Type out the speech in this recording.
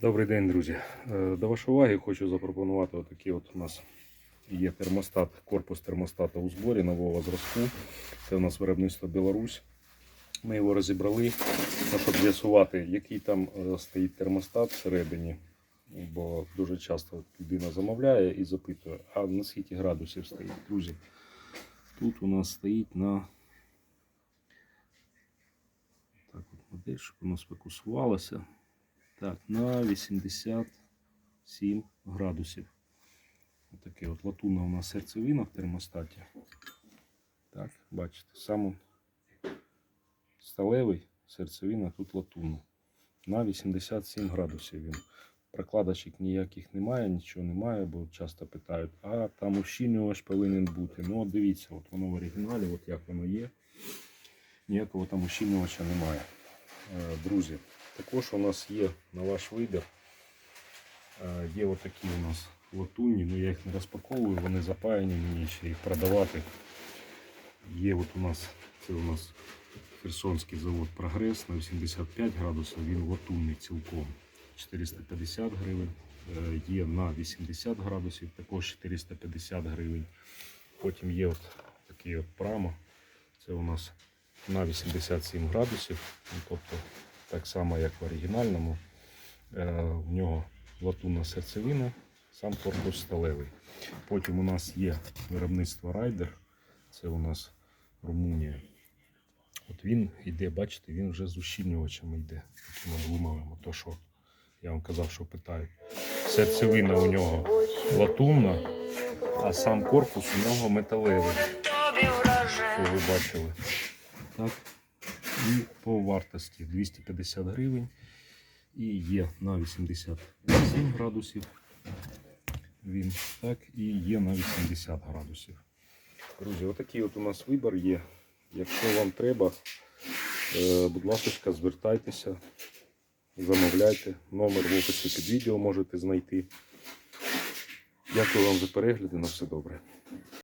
Добрий день, друзі. Е, До вашої уваги хочу запропонувати отакий от у нас є термостат, корпус термостата у зборі нового зразку. Це у нас виробництво Білорусь. Ми його розібрали, ну, щоб з'ясувати, який там е, стоїть термостат всередині. Бо дуже часто людина замовляє і запитує, а на скільки градусів стоїть. Друзі, тут у нас стоїть на так от модель, щоб воно сфокусувалося. Так, на 87 градусів. Отаке от латунна у нас серцевина в термостаті. Так, бачите, сам сталевий серцевина, тут латунна. На 87 градусів він. Прокладочок ніяких немає, нічого немає, бо часто питають, а там ущільнювач повинен бути. Ну, от дивіться, от воно в оригіналі, от як воно є. Ніякого там ущільнювача немає. Е, Друзі, також у нас є на ваш вибір. е, Є отакі у нас латунні, ну я їх не розпаковую, вони запаяні мені ще їх продавати. Є от у нас, це у нас Херсонський завод Прогрес на 85 градусів, він латунний цілком. 450 гривень. Е, Є на 80 градусів, також 450 гривень. Потім є от такий от прамо. Це у нас на 87 градусів. Ну, тобто так само, як в оригінальному. Е, В нього латунна серцевина, сам корпус сталевий. Потім у нас є виробництво Райдер. Це у нас Румунія. От він йде, бачите, він вже з ущільнювачами йде, такими гумовими. То що я вам казав, що питають. Серцевина у нього латунна, а сам корпус у нього металевий. Що ви бачили. Так. І по вартості 250 гривень. І є на 87 градусів. Він так і є на 80 градусів. Друзі, отакий от у нас вибір є. Якщо вам треба, е, будь ласка, звертайтеся, замовляйте. Номер в описі під відео можете знайти. Дякую вам за перегляд і на все добре.